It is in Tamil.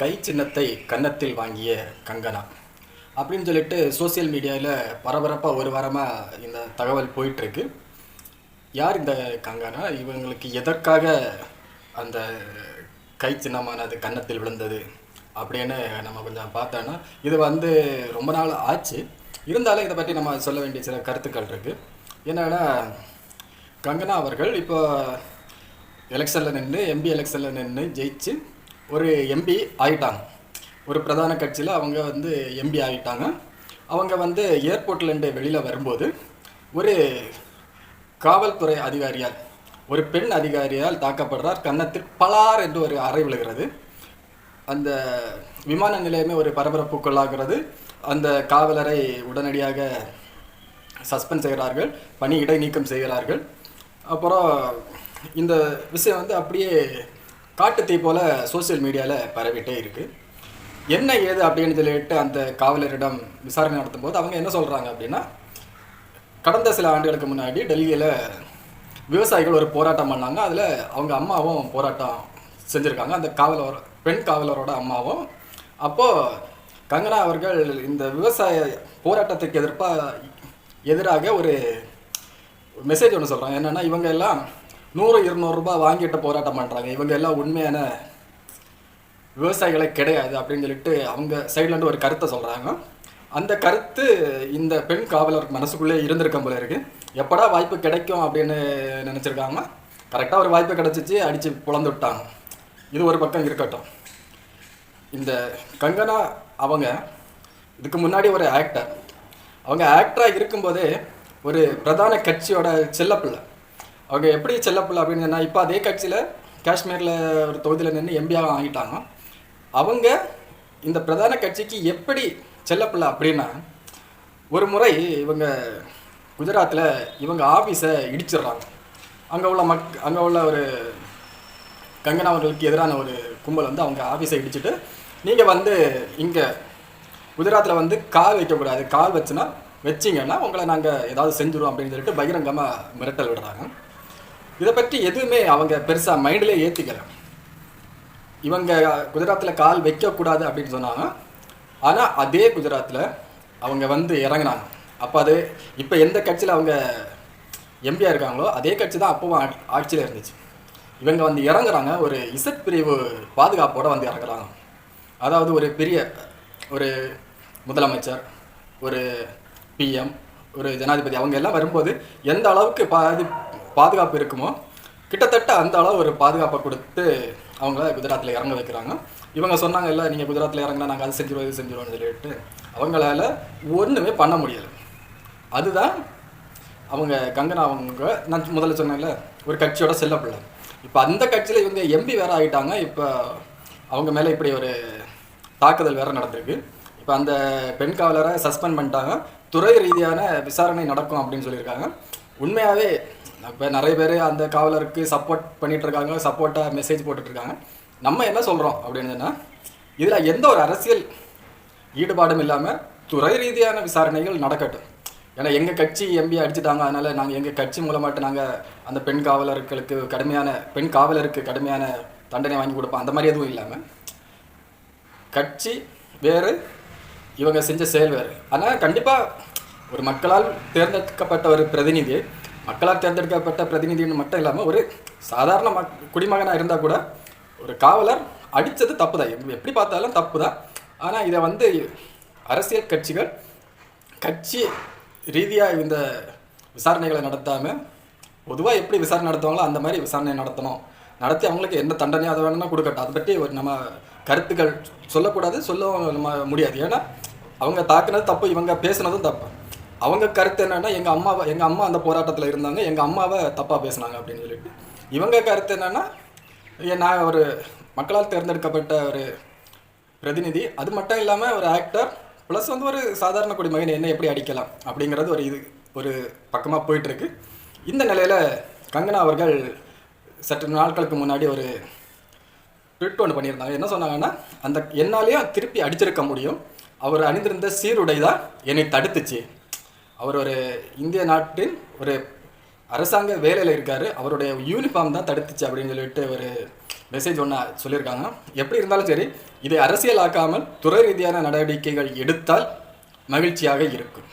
கை சின்னத்தை கன்னத்தில் வாங்கிய கங்கனா. அப்படின்னு சொல்லிட்டு சோஷியல் மீடியாவில் பரபரப்பாக ஒரு வாரமாக இந்த தகவல் போயிட்டுருக்கு. யார் இந்த கங்கனா? இவங்களுக்கு எதற்காக அந்த கை சின்னமானது கன்னத்தில் விழுந்தது அப்படின்னு நம்ம கொஞ்சம் பார்த்தோன்னா இது வந்து ரொம்ப நாள் ஆச்சு. இருந்தாலும் இதை பற்றி நம்ம சொல்ல வேண்டிய சில கருத்துக்கள் இருக்குது என்னென்னா கங்கனா அவர்கள் இப்போ எலெக்ஷனில் நின்று எம்பி எலெக்ஷனில் நின்று ஜெயிச்சு ஒரு எம்பி ஆகிட்டாங்க ஒரு பிரதான கட்சியில் அவங்க வந்து எம்பி ஆகிட்டாங்க அவங்க வந்து ஏர்போர்ட்லேருந்து வெளியில் வரும்போது ஒரு காவல்துறை அதிகாரியால் ஒரு பெண் அதிகாரியால் தாக்கப்படுறார். கன்னத்தில் பலார் என்று ஒரு அறை விழுகிறது. அந்த விமான நிலையமே ஒரு பரபரப்புக்குள்ளாகிறது. அந்த காவலரை உடனடியாக சஸ்பெண்ட் செய்கிறார்கள். பணி இடைநீக்கம் செய்கிறார்கள். அப்புறம் இந்த விஷயம் வந்து அப்படியே காட்டுத்தீ போல சோஷியல் மீடியாவில் பரவிட்டே இருக்கு. என்ன ஏது அப்படின்னு சொல்லிட்டு அந்த காவலரிடம் விசாரணை நடத்தும் போது அவங்க என்ன சொல்கிறாங்க அப்படின்னா கடந்த சில ஆண்டுகளுக்கு முன்னாடி டெல்லியில் விவசாயிகள் ஒரு போராட்டம் பண்ணாங்க. அதில் அவங்க அம்மாவும் போராட்டம் செஞ்சுருக்காங்க. அந்த காவலர் பெண் காவலரோட அம்மாவும். அப்போது கங்கனா அவர்கள் இந்த விவசாய போராட்டத்துக்கு எதிர்ப்பாக எதிராக ஒரு மெசேஜ் ஒன்று சொல்கிறாங்க என்னென்னா இவங்க எல்லாம் நூறு இருநூறுபா வாங்கிட்டு போராட்டம் பண்ணுறாங்க இவங்க எல்லாம் உண்மையான விவசாயிகளே கிடையாது அப்படின்னு சொல்லிட்டு அவங்க சைட்லேருந்து ஒரு கருத்தை சொல்கிறாங்க அந்த கருத்து இந்த பெண் காவலர் மனசுக்குள்ளே இருந்திருக்கும் போல இருக்குது எப்படா வாய்ப்பு கிடைக்கும் அப்படின்னு நினச்சிருக்காங்க. கரெக்டாக ஒரு வாய்ப்பு கிடச்சிச்சு அடித்து புலந்து விட்டாங்க. இது ஒரு பக்கம் இருக்கட்டும். இந்த கங்கனா அவங்க இதுக்கு முன்னாடி ஒரு ஆக்டர் அவங்க ஆக்டராக இருக்கும்போதே ஒரு பிரதான கட்சியோட செல்லப்பிள்ளை. அவங்க எப்படி செல்லப்பிள்ளை அப்படின்னு சொன்னால் இப்போ அதே கட்சியில் காஷ்மீரில் ஒரு தொகுதியில் நின்று எம்பியாக ஆகிட்டாங்க. அவங்க இந்த பிரதான கட்சிக்கு எப்படி செல்லப்பிள்ளை அப்படின்னா ஒரு முறை இவங்க குஜராத்தில் இவங்க ஆஃபீஸை இடிச்சிடுறாங்க. அங்கே உள்ள மக் அங்கே உள்ள ஒரு கங்கனா அவர்களுக்கு எதிரான ஒரு கும்பல் வந்து அவங்க ஆஃபீஸை இடிச்சிட்டு நீங்கள் வந்து இங்கே குஜராத்தில் வந்து கால் வைக்கக்கூடாது. கால் வச்சுன்னா வச்சிங்கன்னா உங்களை நாங்கள் ஏதாவது செஞ்சுருவோம் அப்படின்னு சொல்லிட்டு பகிரங்கமாக மிரட்டல் விடுறாங்க. இதை பற்றி எதுவுமே அவங்க பெருசாக மைண்டிலே ஏற்றிக்கல இவங்க குஜராத்தில் கால் வைக்கக்கூடாது அப்படின்னு சொன்னாங்க. ஆனால் அதே குஜராத்தில் அவங்க வந்து இறங்குனாங்க. அப்போ அது இப்போ எந்த கட்சியில் அவங்க எம்பியாக இருக்காங்களோ அதே கட்சி தான் அப்பவும் ஆட்சி- ஆட்சியில் இருந்துச்சு. இவங்க வந்து இறங்குறாங்க. ஒரு இசட் பிரிவு பாதுகாப்போட வந்து இறங்குறாங்க. அதாவது ஒரு பெரிய ஒரு முதலமைச்சர் ஒரு பிஎம் ஒரு ஜனாதிபதி. அவங்க எல்லாம் வரும்போது எந்த அளவுக்கு பாது பாதுகாப்பு இருக்குமோ கிட்டத்தட்ட அந்த அளவு ஒரு பாதுகாப்பை கொடுத்து அவங்கள குஜராத்தில் இறங்க வைக்கிறாங்க. இவங்க சொன்னாங்க இல்லை நீங்கள் குஜராத்தில் இறங்கினா நாங்கள் அது செஞ்சிருவோம் இது செஞ்சிருவோம்னு சொல்லிட்டு அவங்களால ஒன்றுமே பண்ண முடியலை. அதுதான் அவங்க கங்கனா அவங்க நான் முதல்ல சொன்னேன்ல ஒரு கட்சியோட செல்லப்பிள்ளை. இப்போ அந்த கட்சியில் இவங்க எம்பி வேற ஆகிட்டாங்க இப்போ அவங்க மேலே இப்படி ஒரு தாக்குதல் வேற நடந்திருக்கு. இப்போ அந்த பெண் காவலரை சஸ்பெண்ட் பண்ணிட்டாங்க. துறை ரீதியான விசாரணை நடக்கும் அப்படின்னு சொல்லியிருக்காங்க. உண்மையாகவே இப்போ நிறைய பேர் அந்த காவலருக்கு சப்போர்ட் பண்ணிட்டு இருக்காங்க சப்போர்ட்டாக மெசேஜ் போட்டுட்டு இருக்காங்க நம்ம என்ன சொல்கிறோம் அப்படின்னு இதில் எந்த ஒரு அரசியல் ஈடுபாடும் இல்லாமல் துறை ரீதியான விசாரணைகள் நடக்கட்டும். ஏன்னா எங்கள் கட்சி எம்பி அடிச்சிட்டாங்க அதனால் நாங்கள் எங்கள் கட்சி மூலமாட்டு நாங்கள் அந்த பெண் காவலர்களுக்கு கடுமையான பெண் காவலருக்கு கடுமையான தண்டனை வாங்கி கொடுப்போம். அந்த மாதிரி எதுவும் இல்லாமல் கட்சி வேறு இவங்க செஞ்ச செயல் வேறு ஆனால் கண்டிப்பாக ஒரு மக்களால் தேர்ந்தெடுக்கப்பட்ட ஒரு பிரதிநிதி மக்களால் தேர்ந்தெடுக்கப்பட்ட பிரதிநிதின்னு மட்டும் இல்லாமல் ஒரு சாதாரண மக் குடிமகனாக இருந்தால் கூட ஒரு காவலர் அடித்தது தப்பு தான் எப்படி பார்த்தாலும் தப்பு தான் ஆனால் இதை வந்து அரசியல் கட்சிகள் கட்சி ரீதியாக இந்த விசாரணைகளை நடத்தாமல் பொதுவாக எப்படி விசாரணை நடத்துவாங்களோ அந்த மாதிரி விசாரணை நடத்தணும். நடத்தி அவங்களுக்கு எந்த தண்டனையாக அதை வேணும்னா கொடுக்கட்டும். அதை பற்றி ஒரு நம்ம கருத்துக்கள் சொல்லக்கூடாது சொல்லவும் நம்ம முடியாது. ஏன்னா அவங்க தாக்குனது தப்பு இவங்க பேசுனதும் தப்பு. அவங்க கருத்து என்னன்னா எங்கள் அம்மாவை எங்கள் அம்மா அந்த போராட்டத்தில் இருந்தாங்க எங்கள் அம்மாவை தப்பாக பேசுனாங்க அப்படின்னு சொல்லிட்டு. இவங்க கருத்து என்னன்னா நான் ஒரு மக்களால் தேர்ந்தெடுக்கப்பட்ட ஒரு பிரதிநிதி. அது மட்டும் இல்லாமல் ஒரு ஆக்டர் ப்ளஸ் வந்து ஒரு சாதாரண குடிமகன் என்ன எப்படி அடிக்கலாம் அப்படிங்கிறது ஒரு இது ஒரு பக்கமாக போயிட்டுருக்கு. இந்த நிலையில் கங்கனா அவர்கள் சற்று நாட்களுக்கு முன்னாடி ஒரு ட்விட் ஒன்று பண்ணியிருந்தாங்க. என்ன சொன்னாங்கன்னா அந்த என்னாலேயும் திருப்பி அடிச்சிருக்க முடியும். அவர் அணிந்திருந்த சீருடை தான் என்னை தடுத்துச்சு. அவர் ஒரு இந்திய நாட்டின் ஒரு அரசாங்க வேலையில் இருக்காரு. அவருடைய யூனிஃபார்ம் தான் தடுத்துச்சு அப்படின்னு சொல்லிட்டு ஒரு மெசேஜ் ஒன்று சொல்லியிருக்காங்க. எப்படி இருந்தாலும் சரி இதை அரசியலாக்காமல் துறை ரீதியான நடவடிக்கைகள் எடுத்தால் மகிழ்ச்சியாக இருக்கும்.